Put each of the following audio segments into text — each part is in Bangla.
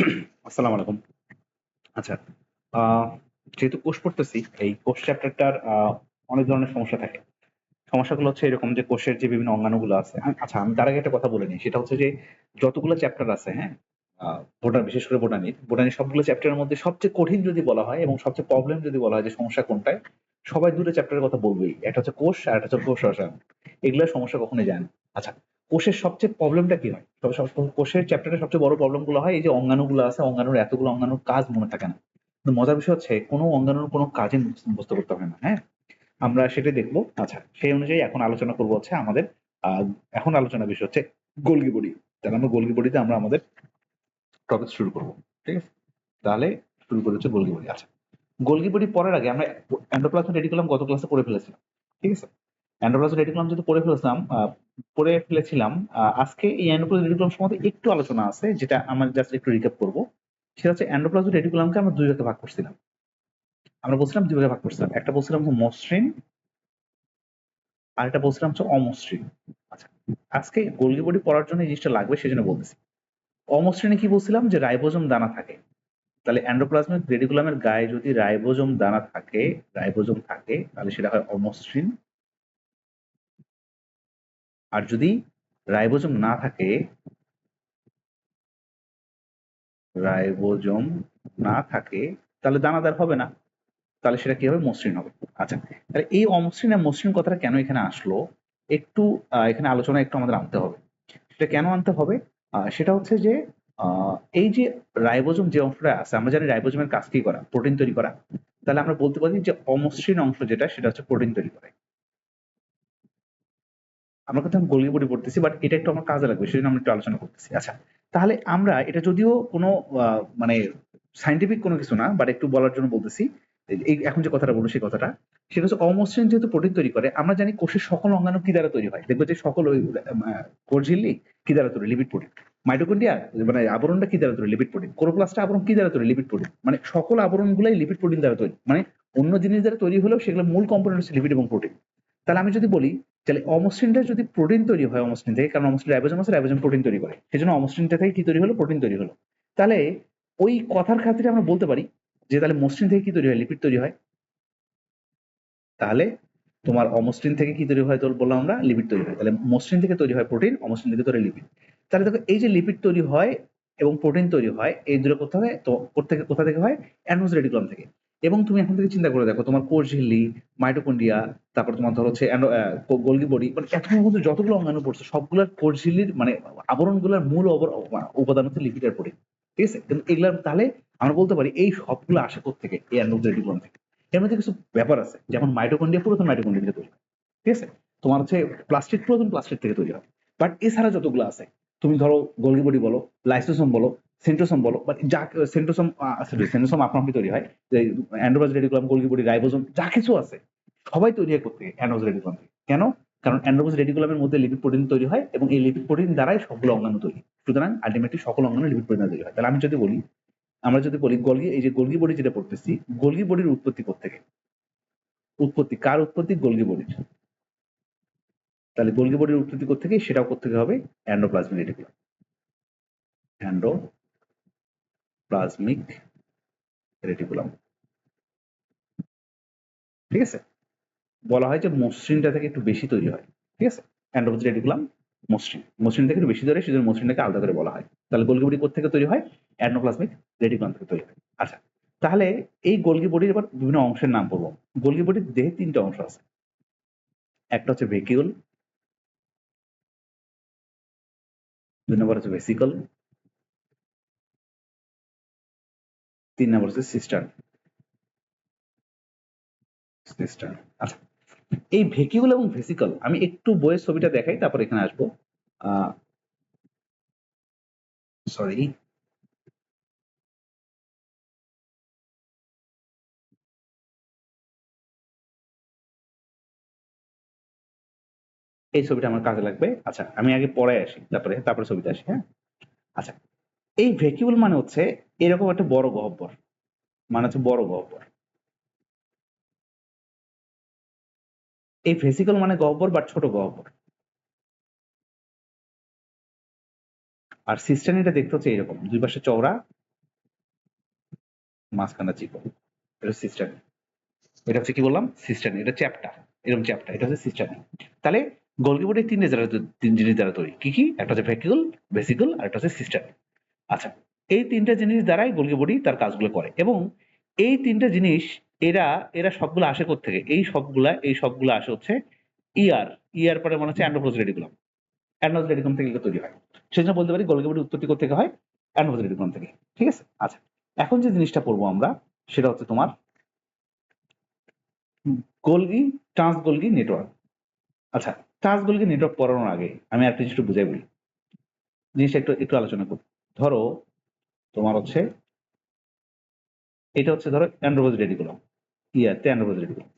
আসসালামু আলাইকুম। আচ্ছা যেহেতু কোর্স পড়তেছি, এই কোর্স চ্যাপ্টারটার অনেক ধরনের সমস্যা থাকে। সমস্যাগুলো হচ্ছে এরকম যে যে বিভিন্ন অঙ্গাণুগুলো আছে আচ্ছা আমি তার আগে একটা কথা বলে নিই। সেটা হচ্ছে যে যতগুলো চ্যাপ্টার আছে হ্যাঁ বোটানি বিশেষ করে বোটানির বোটানির সবগুলো চ্যাপ্টারের মধ্যে সবচেয়ে কঠিন যদি বলা হয় এবং সবচেয়ে প্রবলেম যদি বলা হয় যে সমস্যা কোনটায়, সবাই দুটো চ্যাপ্টারের কথা বলবেই। একটা হচ্ছে কোষ আর একটা হচ্ছে কোষ রসায়ন এগুলো সমস্যা কখনোই যায় না। আচ্ছা কোষের সবচেয়ে প্রবলেমটা কি হয়? কোষের চ্যাপ্টারের সবচেয়ে বড় প্রবলেমগুলো হয়? এই যে অঙ্গাণুগুলো আছে, অঙ্গাণুর এতগুলো অঙ্গাণুর কাজ মনে থাকে না। কিন্তু মজার বিষয় হচ্ছে, কোনো অঙ্গাণুর কোনো কাজে মুখস্থ করতে হয় না হ্যাঁ? আমরা সেটা দেখব। আচ্ছা সেই অনুযায়ী এখন আলোচনা করব হচ্ছে আমাদের এখন আলোচনা বিষয় হচ্ছে গোলগি বডি তাহলে আমরা গোলগি বডিতে আমরা আমাদের টপিক শুরু করব, ঠিক আছে? তাহলে শুরু করে হচ্ছে গোলগি বডি আচ্ছা গোলগি বডি পড়ার আগে আমরা অ্যান্ডোপ্লাজম রেডিকুলাম গত ক্লাসে পড়ে ফেলেছিলাম, ঠিক আছে? অ্যান্ডোপ্লাজম রেডিকুলাম যদি পড়ে ফেলেছিলাম পড়ে ফেলেছিলাম আজকে এই অ্যান্ডোপ্লাজম রেডিকুলাম সম্বন্ধে একটু আলোচনা আছে, যেটা আমরা জাস্ট একটু রিক্যাপ করব। সেটা হচ্ছে অ্যান্ডোপ্লাজম রেডিকুলামকে আমরা দুই ভাগে ভাগ করছিলাম। আমরা বলছিলাম দুই ভাগে ভাগ করছিলাম। একটা বলছিলাম হচ্ছে মসৃণ আর একটা বলছিলাম হচ্ছে অমসৃণ। আচ্ছা আজকে গোলগি বডি পড়ার জন্য এই জিনিসটা লাগবে, সেজন্য বলতেছি। অমসৃণে কি বলছিলাম? যে রাইবোজোম দানা থাকে। তাহলে অ্যান্ডোপ্লাজমিক রেডিকুলামের গায়ে যদি রাইবোজোম দানা থাকে, রাইবোজোম থাকে, তাহলে সেটা হয় অমসৃণ। আর যদি রাইবোজোম না থাকে, রাইবোজোম না থাকে, তাহলে দানাদার হবে না। তাহলে সেটা কি হবে মসৃণ হবে? আচ্ছা তাহলে এই অমসৃণ আর মসৃণ কথাটা কেন এখানে আসলো? একটু এখানে আলোচনা একটু আমাদের আনতে হবে। সেটা কেন আনতে হবে? সেটা হচ্ছে যে এই যে রাইবোজোম যে অংশটা আছে, আমরা জানি রাইবোজোমের কাজ কি করা, প্রোটিন তৈরি করা। তাহলে আমরা বলতে পারি যে অমসৃণ অংশ যেটা, সেটা হচ্ছে প্রোটিন তৈরি করে। আমরা কথা গোলগি বডি পড়তেছি বাট এটা একটু আমার কাজে লাগবে, সেজন্য আমরা একটু আলোচনা করতেছি। আচ্ছা তাহলে আমরা, এটা যদিও কোনো মানে সাইন্টিফিক কোনো কিছু না বাট একটু বলার জন্য বলতেছি, এই এখন যে কথাটা বলব সেই কথাটা, সেটা হচ্ছে অমসৃণ যেহেতু প্রোটিন তৈরি করে, আমরা জানি কোষের সকল অঙ্গাণু কি দ্বারা তৈরি হয়? দেখব যে সকল ওই কোষ ঝিল্লি কি দ্বারা তৈরি? লিপিড প্রোটিন মাইটোকন্ড্রিয়া মানে আবরণটা কি দ্বারা তৈরি? লিপিড প্রোটিন কোরোপ্লাস্টা আবরণ কি দ্বারা তৈরি? লিপিড প্রোটিন মানে সকল আবরণগুলাই লিপিড প্রোটিন দ্বারা তৈরি। মানে অন্য জিনিস দ্বারা তৈরি হলেও সেগুলো মূল কম্পোনেন্ট হচ্ছে লিপিড এবং প্রোটিন তাহলে আমি যদি বলি তাহলে অমসৃণটা যদি প্রোটিন তৈরি হয়, অমসৃণ থেকে, কারণ অমসৃণ রাইবোজোম আছে রাইবোজোম প্রোটিন তৈরি করে। সেজন্য অমসৃণটা থেকে কি তৈরি হলো? প্রোটিন তৈরি হলো। তাহলে ওই কথার খাতিরে আমরা বলতে পারি যে, তাহলে মসৃণ থেকে কি তৈরি হয়? লিপিড তৈরি হয়। তাহলে তোমার অমসৃণ থেকে কি তৈরি হয় বললাম আমরা? লিপিড তৈরি হয়। তাহলে মসৃণ থেকে তৈরি হয় প্রোটিন অমসৃণ থেকে তৈরি লিপিড তাহলে দেখো, এই যে লিপিড তৈরি হয় এবং প্রোটিন তৈরি হয়, এই দুটো কোথা থেকে? তো কোথা- কোথা থেকে হয়? অ্যানোজ রেডিকুলাম থেকে। এবং তুমি এখন থেকে চিন্তা করে দেখো, তোমার কোষ ঝিল্লি মাইটোকন্ড্রিয়া তারপর তোমার ধরো হচ্ছে অ্যানো- আহ, গো- গোলগি বডি মানে এতক্ষণ মধ্যে যতগুলো অঙ্গাণু পড়ছে সবগুলোর কোষ ঝিল্লির মানে আবরণগুলোর মূল উপাদান হচ্ছে লিপিড আর প্রোটিন ঠিক আছে? কিন্তু এগুলার তাহলে আমরা বলতে পারি এই সবগুলো আসে থেকে এই রেডিকুলাম থেকে। এর মধ্যে কিছু ব্যাপার আছে যেমন মাইটোকন্ড্রিয়া পুরাতন মাইটোকন্ড্রিয়া থেকে তৈরি ঠিক আছে? তোমার হচ্ছে প্লাস্টিক পুরাতন প্লাস্টিক থেকে তৈরি হয়। বাট এছাড়া যতগুলো আছে তুমি ধরো গোলগি বডি বলো লাইসোসোম বলো সেন্ট্রোসোম বলো বাট যা সেন্ট্রোসোম সেন্ট্রোসোম আপনার তৈরি হয় যে অ্যান্ড্রোবাজ রেডিকুলাম গোলগি বডি রাইবোজোম যা কিছু আছে সবাই তৈরি হয় করতে অ্যানোজ রেডিকুলাম কেন? কারণ অ্যান্ড্রোবাজ রেডিকুলামের মধ্যে লিপিড প্রোটিন তৈরি হয় এবং এই লিপিড প্রোটিন দ্বারাই সবগুলো অঙ্গাণু তৈরি সুতরাং আলটিমেটলি সকল অঙ্গাণু লিপিড প্রোটিন তৈরি হয়। তাহলে আমি যদি বলি, আমরা যদি বলি গলগি, এই যে গোলগি বডি যেটা পড়তেছি, গোলগি বডির উৎপত্তি থেকে উৎপত্তি, কার উৎপত্তি? গোলগি বডির। তাহলে গোলগি বডির উৎপত্তি থেকে সেটাও থেকে হবে? Endoplasmic reticulum. Endoplasmic reticulum. ঠিক আছে? বলা হয় যে মসৃণটা থেকে একটু বেশি তৈরি হয়, ঠিক আছে? অ্যান্ডোপ্লাজমিক রেটিকুলাম মসৃণ। মসৃণ থেকে একটু বেশি হয়, সেজন্য মসৃণটাকে আলাদা করে বলা হয়। তাহলে গোলগি বডি থেকে তৈরি হয়? অ্যান্ডোপ্লাজমিক রেটিকুলাম থেকে তৈরি হয়। আচ্ছা তাহলে এই গোলগি বডির এবার বিভিন্ন অংশের নাম বলব। গোলগি বডির দেহে তিনটা অংশ আছে। একটা হচ্ছে ভেকিউল, দুই নম্বর হচ্ছে ভেসিকল, তিন নম্বর হচ্ছে সিস্টার। সিস্টার। আচ্ছা এই ভেকিউল এবং ভেসিকল, আমি একটু বইয়ের ছবিটা দেখাই, তারপর এখানে আসব। সরি এই ছবিটা আমার কাজে লাগবে। আচ্ছা আমি আগে পরে আসি, তারপরে তারপরে ছবিতে আসি হ্যাঁ? আচ্ছা এই ভেকিউল মানে হচ্ছে এরকম একটা বড় গহ্বর মানে হচ্ছে বড় গহ্বর এই ভেসিকল মানে গহ্বর বা ছোট গহ্বর। আর সিস্টেন এটা দেখতে হচ্ছে এরকম, দুই পাশে চওড়া, মাঝখানটা চিকন। এটা সিস্টেম এটা হচ্ছে কি বললাম? সিস্টেম এটা চ্যাপটা এরকম চ্যাপটা এটা হচ্ছে সিস্টেম তাহলে গোলকি বডি তিনটে যারা তিন জিনিস দ্বারা তৈরি। কি কি? একটা হচ্ছে ভেহিকল ভেসিকল আর একটা হচ্ছে সিস্টেম আচ্ছা এই তিনটা জিনিস দ্বারাই গোলকি তার কাজগুলো করে। এবং এই তিনটা জিনিস এরা এরা সবগুলো আসে থেকে এই সবগুলা, এই সবগুলো আসে হচ্ছে ইয়ার ইয়ার পরে মনে হচ্ছে অ্যান্ড্রোপোজ রেডিকুলাম অ্যান্ড্রোপোজ রেডিকুলাম থেকে তৈরি হয়। সেই জন্য বলতে পারি গোলকি বডি উৎপত্তি করতে হয়? অ্যান্ড্রোপোজ রেডিকুলাম থেকে। ঠিক আছে? আচ্ছা এখন যে জিনিসটা পড়ব আমরা, সেটা হচ্ছে তোমার গোলগি ট্রান্স গোলগি নেটওয়ার্ক। আচ্ছা ট্রান্স গোলগি নেটওয়ার্ক পড়ানোর আগে আমি আর একটু বুঝাই বলি। জিনিসটা একটু একটু আলোচনা করি। ধরো তোমার হচ্ছে, এটা হচ্ছে ধরো অ্যান্ড্রোবোজ রেডিকুলাম ইয়াতে অ্যান্ড্রোবোজ রেডিকুলাম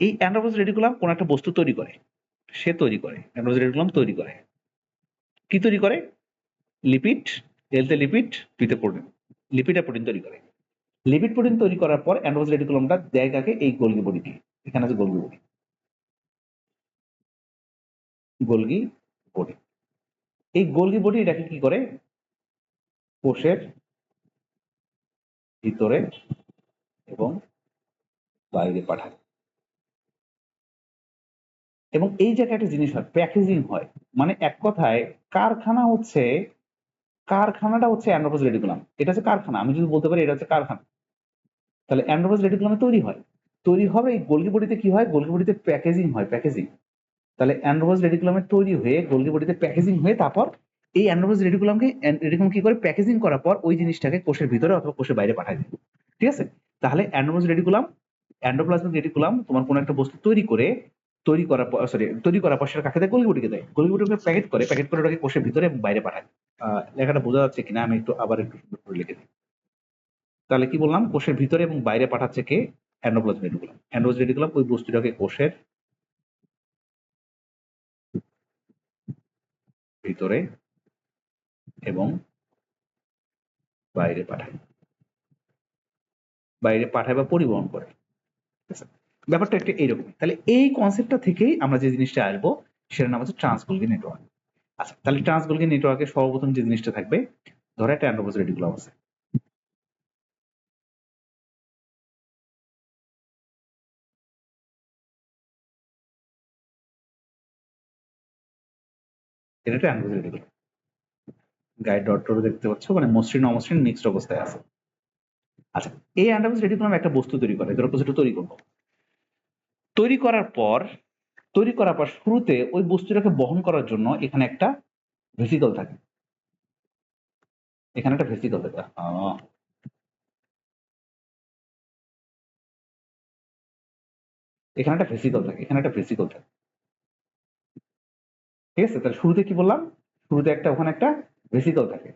এই অ্যান্ড্রোবোজ রেডিকুলাম কোন একটা বস্তু তৈরি করে, সে তৈরি করে অ্যান্ড্রোবোজ রেডিকুলাম তৈরি করে। কি তৈরি করে? লিপিড এলতে লিপিড পিতে প্রোটিন লিপিড প্রোটিন তৈরি করে। লিপিড প্রোটিন তৈরি করার পর অ্যান্ড্রোবোজ রেডিকুলামটা দেয় কাকে? এই গোলগি বডিকে। এখানে আছে গোলগি বডি। Golgi body. এই গোলগি বডি এটাকে কি করে? কোষের ভিতরে এবং বাইরে পাঠায়। এবং এই জায়গায় একটা জিনিস হয়, প্যাকেজিং হয় মানে এক কথায় কারখানা হচ্ছে, কারখানাটা হচ্ছে অ্যান্ড্রোপোজ রেডিকুলাম এটা হচ্ছে কারখানা। আমি যদি বলতে পারি এটা হচ্ছে কারখানা। তাহলে অ্যান্ড্রোপোজ রেডিকুলামে তৈরি হয়। তৈরি হবে, এই গোলগি বডিতে কি হয়? গোলগি বডিতে প্যাকেজিং হয়, প্যাকেজিং। তাহলে অ্যান্ড্রোপোজ রেডিকুলামে তৈরি হয়ে গোলগি বডিতে প্যাকেজিং হয়ে তারপর এই অ্যান্ড্রোপোজ রেডিকুলামকে রেডিকুলাম কি করে? প্যাকেজিং করার পর ওই জিনিসটাকে কোষের ভিতরে অথবা কোষের বাইরে পাঠায় দেয়। ঠিক আছে? তাহলে অ্যান্ড্রোপোজ রেডিকুলাম অ্যান্ড্রোপ্লাজমিক রেডিকুলাম তোমার কোনো একটা বস্তু তৈরি করে, তৈরি পর সরি তৈরি করার পর সেটা কাকে দেয়। গোলগুটিকে দেয় গোলগুটিকে প্যাকেট করে প্যাকেট করে ওটাকে কোষের ভিতরে এবং বাইরে পাঠায়। লেখাটা বোঝা যাচ্ছে কিনা, আমি একটু আবার একটু সুন্দর করে লিখে দিই। তাহলে কি বললাম? কোষের ভিতরে এবং বাইরে পাঠাচ্ছে কে? অ্যান্ড্রোপ্লাজম রেডিকুলাম অ্যান্ড্রোপ্লাজম রেডিকুলাম ওই বস্তুটাকে কোষের ভিতরে এবং বাইরে পাঠায়। বাইরে পাঠায় বা পরিবহন করে? ব্যাপারটা একটা এইরকম তাহলে এই কনসেপ্টটা থেকেই আমরা যে জিনিসটা আসব, সেটার নাম হচ্ছে নেটওয়ার্ক আচ্ছা তাহলে সর্বপ্রথম যে জিনিসটা থাকবে একটা রেডিকুলাম আছে এটা রেডিকুলাম গাইড ডট দেখতে পাচ্ছ মানে মসৃণ অমসৃণ মিক্সড অবস্থায় আছে। আচ্ছা এই অ্যান্ড্রোপোজ রেডিকুলাম একটা বস্তু তৈরি করে ধরো কিছু তৈরি করব। তৈরি করার পর তৈরি করার পর শুরুতে ওই বস্তুটাকে বহন করার জন্য এখানে একটা ভেসিকল থাকে। এখানে একটা ভেসিকল থাকে আহ, এখানে একটা ভেসিকল থাকে এখানে একটা ভেসিকল থাকে। ঠিক আছে? তাহলে শুরুতে কি বললাম? শুরুতে একটা ওখানে একটা ভেসিকল থাকে।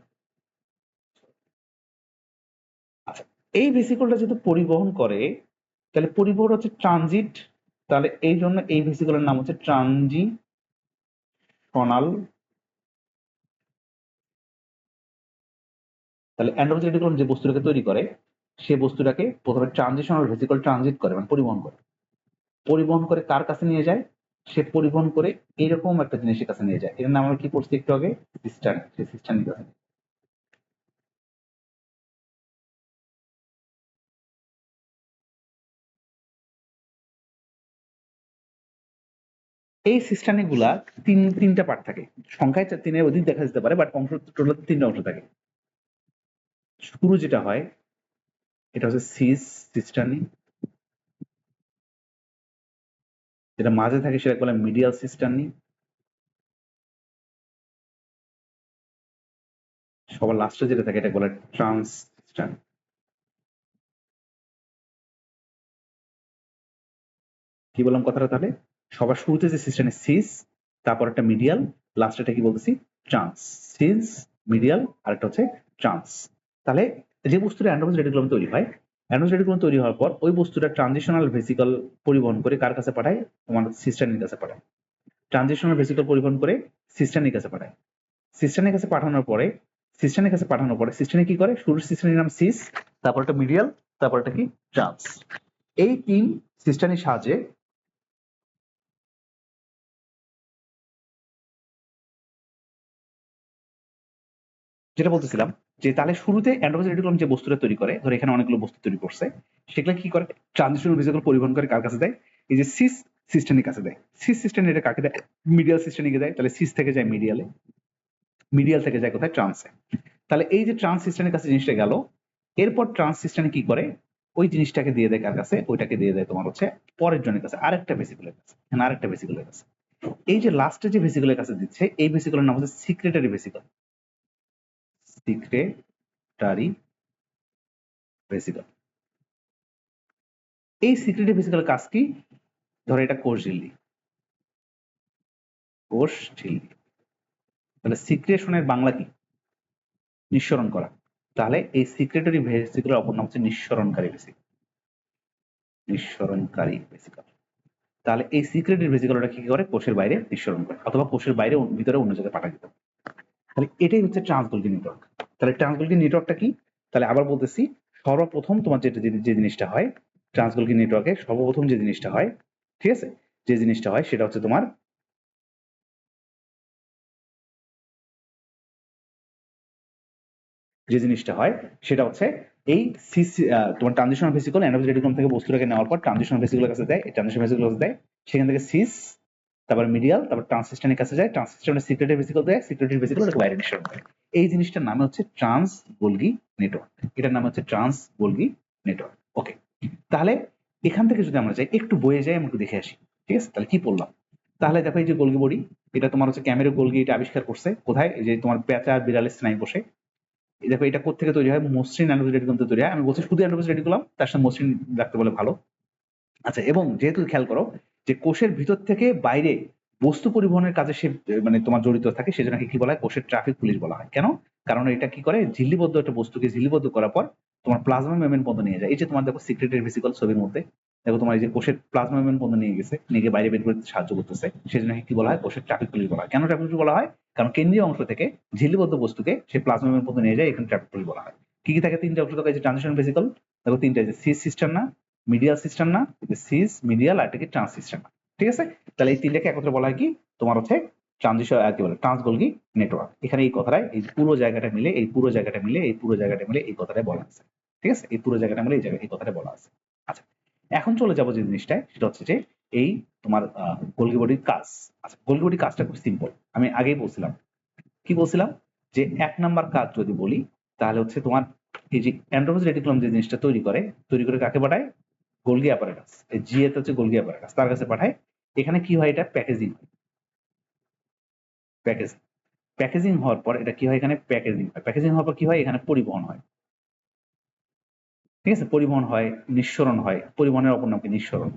এই ভেসিকলটা যেহেতু পরিবহন করে, তাহলে পরিবহন হচ্ছে ট্রানজিট তাহলে এই জন্য এই ভেসিকলের নাম হচ্ছে ট্রানজিশনাল তাহলে অ্যান্ড্রোজ যে বস্তুটাকে তৈরি করে, সে বস্তুটাকে প্রথমে ট্রানজিশনাল ভেসিকল ট্রানজিট করে মানে পরিবহন করে। পরিবহন করে কার কাছে নিয়ে যায়? সে পরিবহন করে এরকম একটা জিনিসের কাছে নিয়ে যায়। এর নাম আমরা কি পড়ছি একটু আগে? সিস্টান সে সিস্টানিক কাছে এই সিস্টানিকগুলা তিন, তিনটা পার্ট থাকে। সংখ্যায় তিনের অধিক দেখা যেতে পারে বাট অংশ টোটাল তিনটা অংশ থাকে। শুরু যেটা হয়, এটা হচ্ছে সিস সিস্টানি যেটা মাঝে থাকে সেটা বলে মিডিয়াল সিস্টানি সবার লাস্টে যেটা থাকে এটা বলে ট্রান্স সিস্টানি কি বললাম কথাটা তাহলে? সবার শুরুতে যে সিস্টেমে সিস তারপর একটা মিডিয়াল লাস্টেটা কি বলতেছি? ট্রান্স সিস মিডিয়াল আর একটা হচ্ছে ট্রান্স তাহলে যে বস্তুটা অ্যান্ড্রোজ রেডিকুলাম তৈরি হয় অ্যান্ড্রোজ রেডিকুলাম তৈরি হওয়ার পর ওই বস্তুটা ট্রানজিশনাল ভেসিকল পরিবহন করে কার কাছে পাঠায়? তোমার সিস্টানির কাছে পাঠায়। ট্রানজিশনাল ভেসিকল পরিবহন করে সিস্টানির কাছে পাঠায়। সিস্টানির কাছে পাঠানোর পরে সিস্টানির কাছে পাঠানোর পরে সিস্টানি কি করে? শুরুর সিস্টানির নাম সিস তারপর একটা মিডিয়াল তারপর একটা কি? ট্রান্স এই তিন সিস্টানির সাহায্যে যেটা বলতেছিলাম যে তাহলে শুরুতে অ্যান্ড্রোজেন যে বস্তুটা তৈরি করে, ধর এখানে অনেকগুলো বস্তু তৈরি করছে, সেগুলো কি করে? ট্রানজিশনাল ভেসিকল পরিবহন করে কার কাছে দেয়? এই যে সিস সিস্টেমের কাছে দেয়। সিস সিস্টেম এটা কাকে দেয়? মিডিয়াল সিস্টেমে দেয়। তাহলে সিস থেকে যায় মিডিয়ালে মিডিয়াল থেকে যায় কোথায়? ট্রান্সে তাহলে এই যে ট্রান্স সিস্টেমের কাছে জিনিসটা গেল, এরপর ট্রান্স সিস্টেমে কি করে? ওই জিনিসটাকে দিয়ে দেয় কার কাছে? ওইটাকে দিয়ে দেয় তোমার হচ্ছে পরের জনের কাছে, আরেকটা ভেসিকুলের কাছে আরেকটা ভেসিকুলের কাছে। এই যে লাস্টে যে ভেসিকুলের কাছে দিচ্ছে, এই ভেসিকুলের নাম হচ্ছে সিক্রেটারি ভেসিকল সিক্রেটারি ভেসিকল এই সিক্রেটারি ভেসিকলের কাজ কি? ধরো এটা কোষ ঝিল্লি কোষ ঝিল্লি তাহলে সিক্রেশনের বাংলা কি? নিঃসরণ করা। তাহলে এই সিক্রেটারি ভেসিকলের অপর নাম হচ্ছে নিঃসরণকারী ভেসিকল নিঃসরণকারী ভেসিকল তাহলে এই সিক্রেটারি ভেসিকলটা কি করে? কোষের বাইরে নিঃসরণ করে। অথবা কোষের বাইরে ভিতরে অন্য জায়গায় পাঠা দিতে। তাহলে এটাই হচ্ছে ট্রান্সগোলগি নেটওয়ার্ক তাহলে ট্রান্সগোলগি নেটওয়ার্কটা কি? তাহলে আবার বলতেছি, সর্বপ্রথম তোমার যেটা যে- জিনিসটা হয় ট্রান্সগোলগি নেটওয়ার্কে সর্বপ্রথম যে জিনিসটা হয়, ঠিক আছে? যে জিনিসটা হয় সেটা হচ্ছে তোমার যে জিনিসটা হয় সেটা হচ্ছে এই সিসি তোমার ট্রানজিশনাল ভেসিকল অ্যান্ডোজ রেডিকুলাম থেকে বস্তুটাকে নেওয়ার পর ট্রানজিশনাল ভেসিকলের কাছে দেয়, এই ট্রানজিশনাল ভেসিকল কাছে দেয়, সেখান থেকে সিস তারপর মিডিয়াল তারপর ট্রান্সিস্টনের কাছে যায় ট্রান্সিস্টনের সিক্রেটারি ভেসিকল দেয় সিক্রেটারি ভেসিকল ওটাকে বাইরে নিঃসরণ করে এই জিনিসটার নাম হচ্ছে ট্রান্স গোলগি নেটওয়ার্ক এটার নাম হচ্ছে ট্রান্স গোলগি নেটওয়ার্ক ওকে তাহলে এখান থেকে যদি আমরা যাই, একটু বয়ে যাই, আমরা দেখে আসি। ঠিক আছে? তাহলে কি পড়লাম? তাহলে দেখো এই যে গোলগি বডি এটা তোমার হচ্ছে ক্যামেরো গোলগি এটা আবিষ্কার করছে। কোথায়? যে তোমার পেঁচা আর বিড়ালের স্নায়ু বসে। দেখো এটা কোথেকে তৈরি হয়? মসৃণ অ্যান্ডোজ রেডিকুলাম থেকে তৈরি হয়। আমি বলছি শুধু অ্যান্ডোজ রেডিকুলাম তার সাথে মসৃণ রাখতে বলে ভালো। আচ্ছা এবং যেহেতু খেয়াল করো যে কোষের ভিতর থেকে বাইরে বস্তু পরিবহনের কাজে সে মানে তোমার জড়িত থাকে, সেজন্য কি বলা হয়? কোষের ট্রাফিক পুলিশ বলা হয়। কেন? কারণ এটা কি করে? ঝিল্লিবদ্ধ একটা বস্তুকে ঝিল্লিবদ্ধ করার পর তোমার প্লাজমা মেমেন পর্যন্ত নিয়ে যায়। এই যে তোমার দেখো সিক্রেটারি ভেসিকল ছবির মধ্যে, দেখো তোমার এই যে কোষের প্লাজমা মেমেন পর্যন্ত নিয়ে গেছে, নিয়ে গিয়ে বাইরে বের করতে সাহায্য করতেছে। সেজন্য কি বলা হয়? কোষের ট্রাফিক পুলিশ বলা হয়। কেন ট্রাফিক পুলিশ বলা হয়? কারণ কেন্দ্রীয় অংশ থেকে ঝিল্লিবদ্ধ বস্তুকে সে প্লাজমা মেমেন পর্যন্ত নিয়ে যায়, এখানে ট্রাফিক পুলিশ বলা হয়। কি কি থাকে? তিনটা অংশ থাকে যে ট্রানজিশন ভেসিকল দেখো তিনটা যে সিস সিস্টেম না মিডিয়াল সিস্টেম না সিস মিডিয়াল আর এটাকে ট্রান্স সিস্টেম ঠিক আছে? তাহলে এই তিনটাকে একত্রে বলা হয় কি? তোমার হচ্ছে ট্রানজিশন কি বলে ট্রান্সগোলগি নেটওয়ার্ক এখানে এই কথাটাই এই পুরো জায়গাটা মিলে, এই পুরো জায়গাটা মিলে, এই পুরো জায়গাটা মিলে এই কথাটাই বলা আছে। ঠিক আছে? এই পুরো জায়গাটা মিলে এই জায়গায় এই কথাটা বলা আছে। আচ্ছা এখন চলে যাব যে জিনিসটায়, সেটা হচ্ছে যে এই তোমার গোলগি বডির কাজ। আচ্ছা গোলগি বডির কাজটা খুব সিম্পল আমি আগেই বলছিলাম। কি বলছিলাম? যে এক নাম্বার কাজ যদি বলি, তাহলে হচ্ছে তোমার এই যে অ্যান্ড্রোমোজ রেটিকুলাম যে জিনিসটা তৈরি করে তৈরি করে কাকে পাঠায় গোলগি অ্যাপারেটাস এই জিএতে হচ্ছে গোলগি অ্যাপারেটাস তার কাছে পাঠায়, এখানে কি হয় এটা? প্যাকেজিং হয়। প্যাকেজিং প্যাকেজিং হওয়ার পর এটা কি হয়? এখানে প্যাকেজিং হয়। প্যাকেজিং হওয়ার পর কি হয়? এখানে পরিবহন হয়। ঠিক আছে? পরিবহন হয়, নিঃসরণ হয়। পরিবহনের অপর নাম কি নিঃসরণ।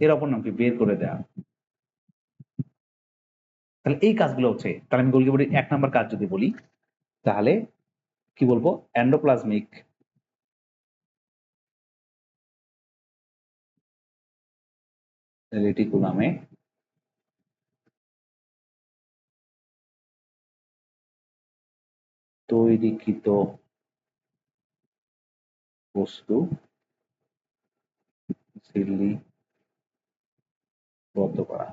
এর অপর নাম কি বের করে দেওয়া তাহলে এই কাজগুলো হচ্ছে, তাহলে আমি গোলকি বডির এক নাম্বার কাজ যদি বলি, তাহলে কি বলব? অ্যান্ডোপ্লাজমিক রেটিকুলামে তৈরিকৃত বস্তু বদ্ধ করা।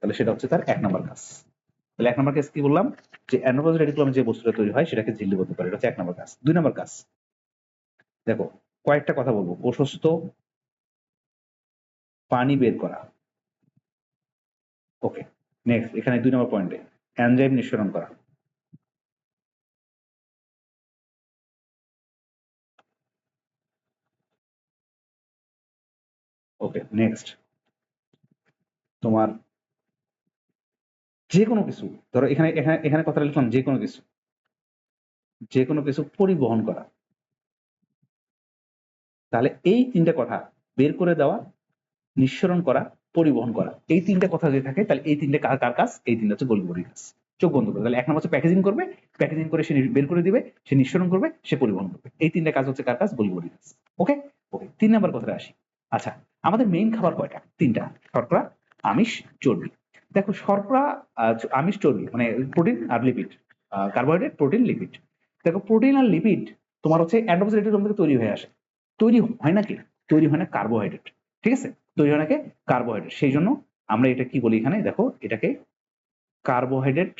তাহলে সেটা হচ্ছে তার এক নম্বর কাজ। তাহলে এক নম্বর কাজ কি বললাম? যে অ্যান্ড্রোপ্লাজ রেটিকুলামে যে বস্তুটা তৈরি হয়, সেটাকে ঝিল্লিবদ্ধ করে। এটা হচ্ছে এক নম্বর কাজ। দুই নম্বর কাজ। দেখো, কয়েকটা কথা বলব। প্রশস্ত পানি বের করা। ওকে নেক্সট এখানে দুই নম্বর পয়েন্টে এনজাইম নিঃসরণ করা। ওকে নেক্সট তোমার যে কোনো কিছু, ধরো এখানে এখানে এখানে কথা লিখলাম যে কোনো কিছু যে কোনো কিছু পরিবহন করা। তাহলে এই তিনটা কথা বের করে দেওয়া নিঃসরণ করা, পরিবহন করা। এই তিনটা কথা যদি থাকে, তাহলে এই তিনটে কার কার কাজ? এই তিনটা হচ্ছে গোলগোবরির কাজ। চোখ বন্ধ করে। তাহলে এক নম্বর হচ্ছে প্যাকেজিং করবে। প্যাকেজিং করে সে বের করে দিবে, সে নিঃসরণ করবে, সে পরিবহন করবে। এই তিনটা কাজ হচ্ছে কার কাজ? গোলগোবরির কাজ। ওকে ওকে তিন নম্বর কথাটা আসি। আচ্ছা আমাদের মেইন খাবার কয়টা? তিনটা। শর্করা, আমিষ, চর্বি। দেখো, শর্করা আমিষ, চর্বি মানে প্রোটিন আর লিপিড কার্বোহাইড্রেট প্রোটিন লিপিড দেখো প্রোটিন আর লিপিড তোমার হচ্ছে থেকে তৈরি হয়ে আসে। তৈরি হয় নাকি তৈরি হয় না কার্বোহাইড্রেট ঠিক আছে? তৈরি হয় নাকি? কার্বোহাইড্রেট সেই জন্য আমরা এটা কি বলি এখানে? দেখো, এটাকে কার্বোহাইড্রেট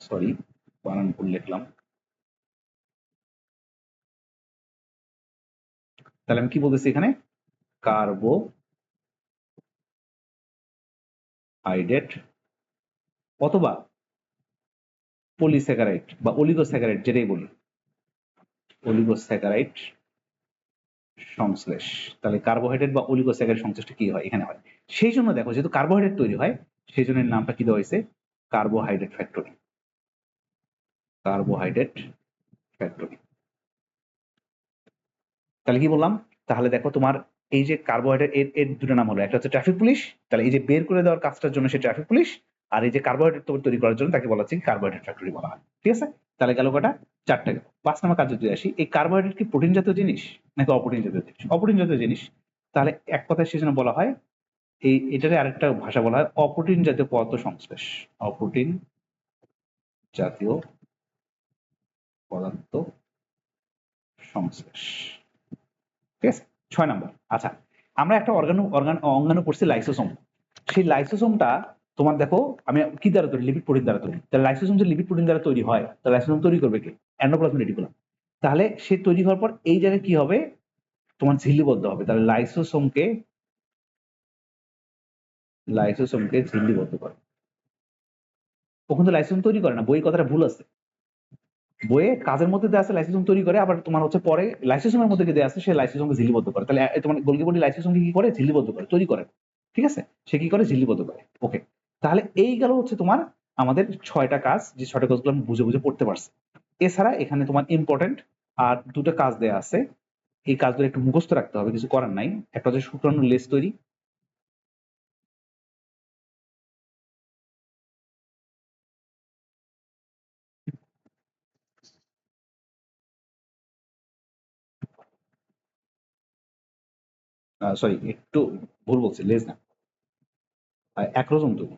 সরি বানান ভুল লিখলাম। তাহলে আমি কি বলতেছি এখানে? কার্বো হাইড্রেট অথবা পলিস্যাকারাইড বা অলিগোস্যাকারাইড যেটাই বলি। অলিগোস্যাকারাইড সংশ্লেষ। তাহলে কার্বোহাইড্রেট বা অলিগোস্যাকারাইড সংশ্লেষটা কি হয়? এখানে হয়। সেই জন্য দেখো, যেহেতু কার্বোহাইড্রেট তৈরি হয়, সেই জন্য নামটা কি দেওয়া হয়েছে? কার্বোহাইড্রেট ফ্যাক্টরি কার্বোহাইড্রেট ফ্যাক্টরি তাহলে কি বললাম? তাহলে দেখো তোমার এই যে কার্বোহাইড্রেট এর এর দুটো নাম হলো। একটা হচ্ছে ট্রাফিক পুলিশ তাহলে এই যে বের করে দেওয়ার কাজটার জন্য সে ট্রাফিক পুলিশ আর এই যে কার্বোহাইড্রেট তৈরি করার জন্য তাকে বলা হচ্ছে কার্বোহাইড্রেট ফ্যাক্টরি বলা হয়। ঠিক আছে? তাহলে গেল কটা? চারটা গেল। পাঁচ নম্বর কাজ যদি আসি, এই কার্বোহাইড্রেট কি প্রোটিন জাতীয় জিনিস? নাকি অপ্রোটিন জাতীয় জিনিস? অপ্রোটিন জাতীয় জিনিস। তাহলে এক কথায় সেজন্য বলা হয়, এই এটারে আরেকটা ভাষা বলা হয় অপ্রোটিন জাতীয় পদার্থ সংশ্লেষ। অপ্রোটিন জাতীয় পদার্থ সংশ্লেষ। ঠিক আছে? ছয় নম্বর। আচ্ছা আমরা একটা অর্গানো, অর্গান, অঙ্গাণু করছি লাইসোসোম সেই লাইসোসোমটা তোমার দেখো, আমি কি দ্বারা তৈরি? লিপিড প্রোটিন দ্বারা তৈরি। তাহলে লাইসোসোম যে লিপিড প্রোটিন দ্বারা তৈরি হয়, তাহলে লাইসোসোম তৈরি করবে কি? অ্যান্ডোপ্লাজমিক রেটিকুলাম তাহলে সে তৈরি হওয়ার পর এই জায়গায় কি হবে? তোমার ঝিল্লিবদ্ধ হবে। তাহলে লাইসোসোমকে লাইসোসোমকে ঝিল্লিবদ্ধ করে। ও কিন্তু লাইসোসোম তৈরি করে না বই কথাটা ভুল আছে। বইয়ে কাজের মধ্যে দেওয়া আছে, লাইসোসোম তৈরি করে, আবার তোমার হচ্ছে পরে লাইসোসোমের মধ্যে দেওয়া আছে, সে লাইসোসোমকে ঝিল্লিবদ্ধ করে। তাহলে তোমার গোলকি বডি লাইসোসোমকে কি করে? ঝিল্লিবদ্ধ করে, তৈরি করে। ঠিক আছে? সে কি করে? ঝিল্লিবদ্ধ করে। ওকে তাহলে এই গেল হচ্ছে তোমার আমাদের ছয়টা কাজ, যে ছয়টা কাজগুলো আমি বুঝে বুঝে পড়তে পারছি। এছাড়া এখানে তোমার ইম্পর্টেন্ট আর দুটো কাজ দেয়া আছে। এই কাজগুলো একটু মুখস্থ রাখতে হবে, কিছু করার নাই। একটা হচ্ছে শুক্রাণু লেস তৈরি। সরি একটু ভুল বলছি লেজ না। অ্যাক্রোজম তৈরি।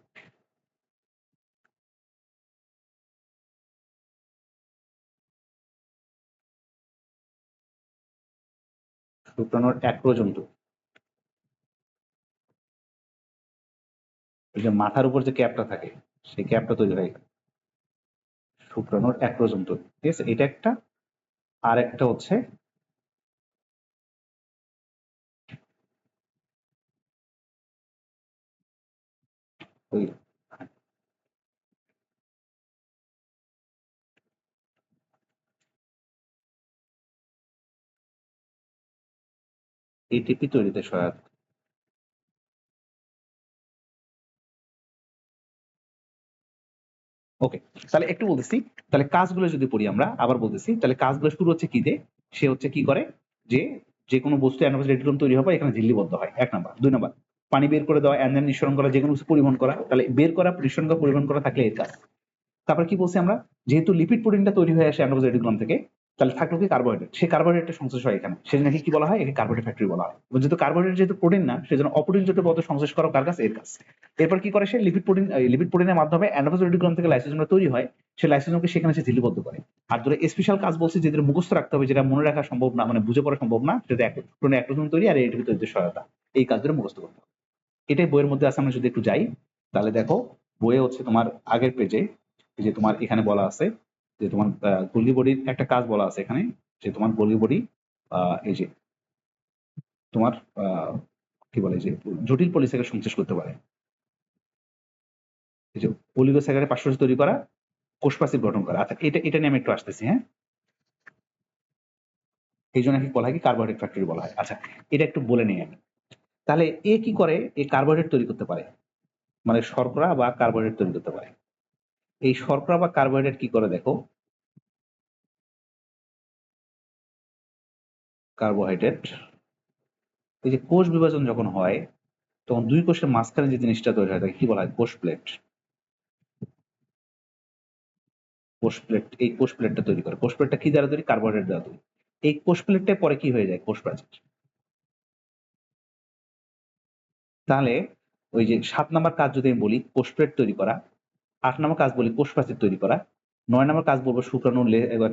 শুক্রাণুর এক ওই যে মাথার উপর যে ক্যাপটা থাকে, সেই ক্যাপটা তৈরি হয়। শুক্রাণুর অ্যাক্রোজম তৈরি ঠিক আছে? এটা একটা। আর একটা হচ্ছে ওই এটিপি তৈরিতে সহায়তা ওকে তাহলে একটু বলতেছি, তাহলে কাজগুলো যদি পড়ি আমরা, আবার বলতেছি, তাহলে কাজগুলো শুরু হচ্ছে কি দিয়ে সে হচ্ছে কি করে, যে যে কোনো বস্তু অ্যানোভাস রেডিকুলাম তৈরি হবে এখানে ঝিল্লিবদ্ধ হয়, এক নাম্বার। দুই নাম্বার, পানি বের করে দেওয়া অ্যান্ড নিঃসরণ করা, যে কোনো কিছু পরিবহন করা, তাহলে বের করা, নিঃসরণ করা, পরিবহন করা থাকলে এর কাজ। তারপর কি বলছি আমরা, যেহেতু লিপিড প্রোটিনটা তৈরি হয়ে আসে অ্যানোভাস রেডিকুলাম থেকে তাহলে থাকল কি কার্বোহাইড্রেট সেই কার্বোহাইড্রেটের সংশ্লেষ হয় এখানে। সেজন্য কি বলা হয়? একে কার্বোহাইড্রেট ফ্যাক্টরি বলা হয়। এবং যেহেতু কার্বোহাইড্রেট যেহেতু প্রোটিন না, সেজন্য অপ্রোটিন জাতীয় পদার্থ সংশ্লেষ করা কার কাছে এর কাজ। এরপর কি করে সে? লিপিড প্রোটিন লিপিড প্রোটিনের মাধ্যমে অ্যানোভাস রেডিকুলাম থেকে লাইসোজোমটা তৈরি হয়। সেই লাইসোজোমকে সেখানে সে ঝিল্লিবদ্ধ করে। আর ধরে স্পেশাল কাজ বলছে যেদের মুখস্থ রাখতে হবে, যেটা মনে রাখা সম্ভব না মানে বুঝে পড়া সম্ভব না সেটা এক প্রোটিন অ্যাক্রোজোম তৈরি আর এটিপি তৈরিতে সহায়তা, এই কাজগুলো মুখস্থ করতে হবে। এটাই বইয়ের মধ্যে আছে, আমরা যদি একটু যাই, তাহলে দেখো, বইয়ে হচ্ছে তোমার আগের পেজে যে তোমার এখানে বলা আছে যে তোমার গলি বডির একটা কাজ বলা আছে এখানে, যে তোমার গলি বডি এই যে তোমার কি বলে যে জটিল পলিসাকে সংশ্লেষ করতে পারে। এই যে অলিগোস্যাকারে পার্শ্বরাজ তৈরি করা কোষপ্রাচীর গঠন করা। আচ্ছা এটা এটা নিয়ে আমি একটু আসতেছি হ্যাঁ? এই জন্য কি বলা হয় কি কার্বোহাইড্রেট ফ্যাক্টরি বলা হয়। আচ্ছা এটা একটু বলে নিই আমি। তাহলে এ কি করে, এ কার্বোহাইড্রেট তৈরি করতে পারে? মানে শর্করা বা কার্বোহাইড্রেট তৈরি করতে পারে। এই শর্করা বা কার্বোহাইড্রেট কি করে দেখো? কার্বোহাইড্রেট এই যে কোষ বিভাজন যখন হয়, তখন দুই কোষের মাঝখানে যে জিনিসটা তৈরি হয়, তাকে কি বলা হয়? কোষ প্লেট কোষ প্লেট এই কোষ প্লেটটা তৈরি করে। কোষ প্লেটটা কি দ্বারা তৈরি? কার্বোহাইড্রেট দ্বারা তৈরি। এই কোষ প্লেটটা পরে কি হয়ে যায়? কোষ প্রাচীর তাহলে ওই যে সাত নাম্বার কাজ যদি আমি বলি, কোষ প্লেট তৈরি করা আট নম্বর কাজ বলি কোষ প্রাচীর তৈরি করা। নয় নম্বর কাজ বলব শুক্রাণু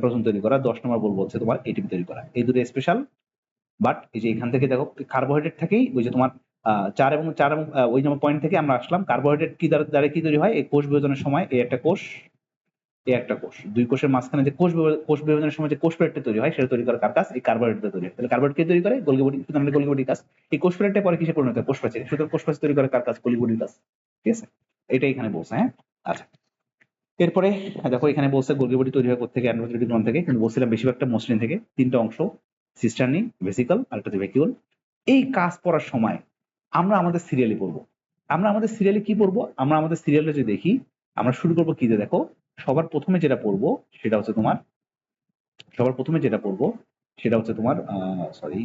প্রোজন তৈরি করা। দশ নম্বর বলব হচ্ছে তোমার এটিপি তৈরি করা। এই দুটো স্পেশাল বাট এই যে এখান থেকে দেখো কার্বোহাইড্রেট থেকেই ওই যে তোমার চার এবং চার এবং ওই নম্বর পয়েন্ট থেকে আমরা আসলাম। কার্বোহাইড্রেট কি দ্বারা কি তৈরি হয়? এই কোষ বিভাজনের সময় এই একটা কোষ এই একটা কোষ। দুই কোষের মাঝখানে যে কোষ কোষ বিভাজনের সময় যে কোষ প্লেটটা তৈরি হয়, সেটা তৈরি করে কার কাজ? এই কার্বোহাইড্রেট তৈরি হয়। তাহলে কার্বোহাইড্রেট কে তৈরি করে? গোলগি বডি সুতরাং গোলগি বডি কাজ। এই কোষ প্লেটটা পরে কিসে পরিণত হয়? কোষ প্রাচীর। সুতরাং কোষ প্রাচীর তৈরি করে কার কাজ? গোলগি বডির কাজ। ঠিক আছে? এটাই এখানে বলছে হ্যাঁ? আচ্ছা। এরপরে, দেখো এখানে বলছে গোলগি তৈরি হয় থেকে অ্যান্ড্রোজেটিক গ্রন্থ থেকে। কিন্তু বলছিলাম বেশিরভাগটা মসলিন থেকে। তিনটা অংশ সিস্টার্নি ভেসিকল আর একটা ভ্যাকিউল এই কাজ পড়ার সময় আমরা আমাদের সিরিয়ালি পড়ব। আমরা আমাদের সিরিয়ালে কি পড়ব? আমরা আমাদের সিরিয়ালে যদি দেখি, আমরা শুরু করব কি দেখো, সবার প্রথমে যেটা পড়ব, সেটা হচ্ছে তোমার, সবার প্রথমে যেটা পড়ব, সেটা হচ্ছে তোমার সরি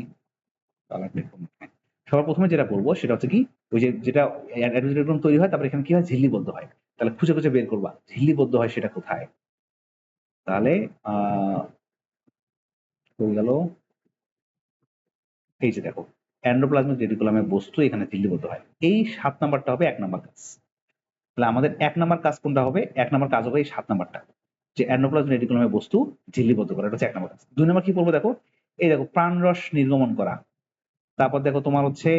সবার প্রথমে যেটা পড়ব, সেটা হচ্ছে কি, ওই যে যেটা তৈরি হয়, তারপরে এখানে কি হয়? ঝিল্লি বলতে হয়। তাহলে খুঁজে খুঁজে বের করবা, ঝিল্লিবদ্ধ হয় সেটা কোথায়? তাহলে হয়ে গেল। এই যে দেখো অ্যান্ড্রোপ্লাজমিক রেটিকুলামের বস্তু এখানে ঝিল্লিবদ্ধ হয়। এই সাত নাম্বারটা হবে এক নাম্বার কাজ। তাহলে আমাদের এক নাম্বার কাজ কোনটা হবে? এক নাম্বার কাজ হবে এই সাত নাম্বারটা, যে অ্যান্ড্রোপ্লাজমিক রেটিকুলামের বস্তু ঝিল্লিবদ্ধ করা, এটা হচ্ছে এক নাম্বার কাজ। দুই নাম্বার কি করব দেখো? এই দেখো, প্রাণরস নির্গমন করা। তারপর দেখো তোমার হচ্ছে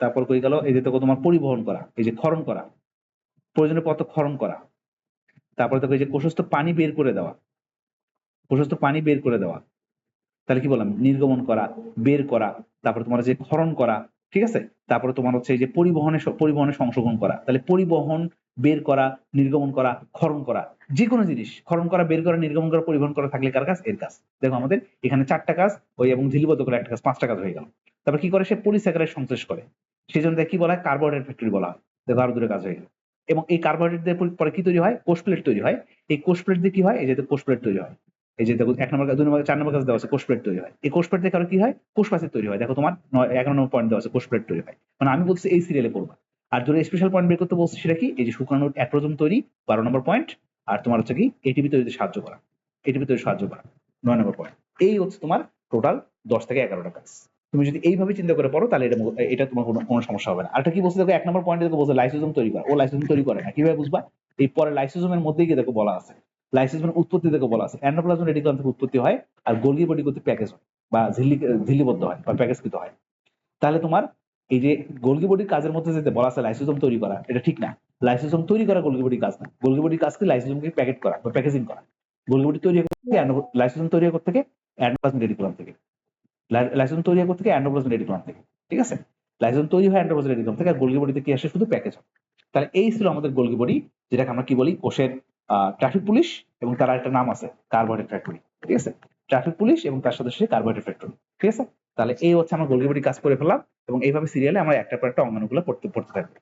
তারপর কই গেল? এই যে দেখো তোমার পরিবহন করা, এই যে ক্ষরণ করা। প্রয়োজনীয় পদার্থ ক্ষরণ করা। তারপর দেখো যে কোষস্থ পানি বের করে দেওয়া। কোষস্থ পানি বের করে দেওয়া। তাহলে কি বললাম? নির্গমন করা, বের করা, তারপরে তোমার যে ক্ষরণ করা, ঠিক আছে? তারপরে তোমার হচ্ছে এই যে পরিবহনে পরিবহনে সংশোধন করা। তাহলে পরিবহন, বের করা, নির্গমন করা, ক্ষরণ করা যে কোনো জিনিস। ক্ষরণ করা, বের করা, নির্গমন করা, পরিবহন করা থাকলে কার কাজ? এর কাজ। দেখো আমাদের এখানে চারটা কাজ, ওই এবং ঝিলিবদ্ধ করে একটা কাজ, পাঁচটা কাজ হয়ে গেল। তারপর কি করে? সে পলিস্যাকারাইড সংশ্লেষ করে। সেই জন্য কি বলা হয়? কার্বোহাইড্রেট ফ্যাক্টরি বলা হয়। দেখো আরও দূরে কাজ হয়ে গেল। এবং এই কার্বোহাইড্রেট দিয়ে পরে কি তৈরি হয়? কোষ প্লেট তৈরি হয়। এই কোষ প্লেট দিয়ে কি হয়? এই যে কোষ প্লেট তৈরি হয়। এই যে দেখো, এক নম্বর, দুই নম্বর, চার নম্বর কাজ দেওয়া আছে কোষ প্লেট তৈরি হয়। এই কোষ প্লেট থেকে কি হয়? কোষ প্রাচীর তৈরি হয়। দেখো, তোমার এগারো নম্বর পয়েন্ট দেওয়া আছে কোষ প্লেট তৈরি হয়। মানে আমি বলছি এই সিরিয়ালে পড়বা। আর যদি স্পেশাল পয়েন্ট বের করতে বলছি সেটা কি? এই যে শুক্রাণুর অ্যাট্রোজম তৈরি, বারো নম্বর পয়েন্ট আর তোমার হচ্ছে কি? এটিপি তৈরিতে সাহায্য করা। এটিপি তৈরি সাহায্য করা। নয় নম্বর পয়েন্ট এই হচ্ছে তোমার টোটাল দশ থেকে এগারোটা কাজ তুমি যদি এইভাবে চিন্তা করে পড়ো, তাহলে এটা এটা তোমার কোনো কোনো সমস্যা হবে না। আরেকটা কি বলছে দেখো, এক নম্বর পয়েন্টে দেখো, বলছে লাইসোজোম তৈরি করা। ও লাইসোজোম তৈরি করে না। কীভাবে বুঝবা? এই পরে লাইসোজোমের মধ্যেই গিয়ে দেখো বলা আছে। লাইসোজোমের উৎপত্তি থেকে বলা আছে। অ্যান্ডোপ্লাজম রেটিকুলাম থেকে উৎপত্তি হয়, আর গোলগি বডি করতে প্যাকেজ হয়, বা ঝিল্লি ঝিল্লিবদ্ধ হয়, বা প্যাকেজকৃত হয়। তাহলে তোমার এই যে গোলগি বডির কাজের মধ্যে যেতে বলা আছে লাইসোজোম তৈরি করা, এটা ঠিক না। লাইসোজোম তৈরি করা গোলগি বডির কাজ না। গোলগি বডির কাজ কি লাইসোজোমকে প্যাকেট করা, বা প্যাকেজিং করা। গোলগি বডি তৈরি লাইসোজোম তৈরি করতে থেকে অ্যান্ডোপ্লাজম রেটিকুলাম থেকে। লাইসোজোম তৈরি করতে থেকে অ্যান্ডোপ্লাজম রেটিকুলাম থেকে, ঠিক আছে? লাইসোজোম তৈরি হয় অ্যান্ডোপ্লাজম রেটিকুলাম থেকে আর গোলগি বডিতে কি আসে? শুধু প্যাকেজ তাহলে এই ছিল আমাদের গোলগি বডি যেটাকে আমরা কি বলি? কোষের ট্রাফিক পুলিশ এবং তার একটা নাম আছে কার্বোহাইড্রেট ফ্যাক্টরি ঠিক আছে? ট্রাফিক পুলিশ এবং তার সাথে সাথে কার্বোহাইড্রেট ফ্যাক্টরি ঠিক আছে? তাহলে এই হচ্ছে আমরা গোলগি বডি কাজ করে ফেললাম এবং এইভাবে সিরিয়ালে আমরা একটা পর একটা অঙ্গাণুগুলো পড়তে পড়তে থাকব।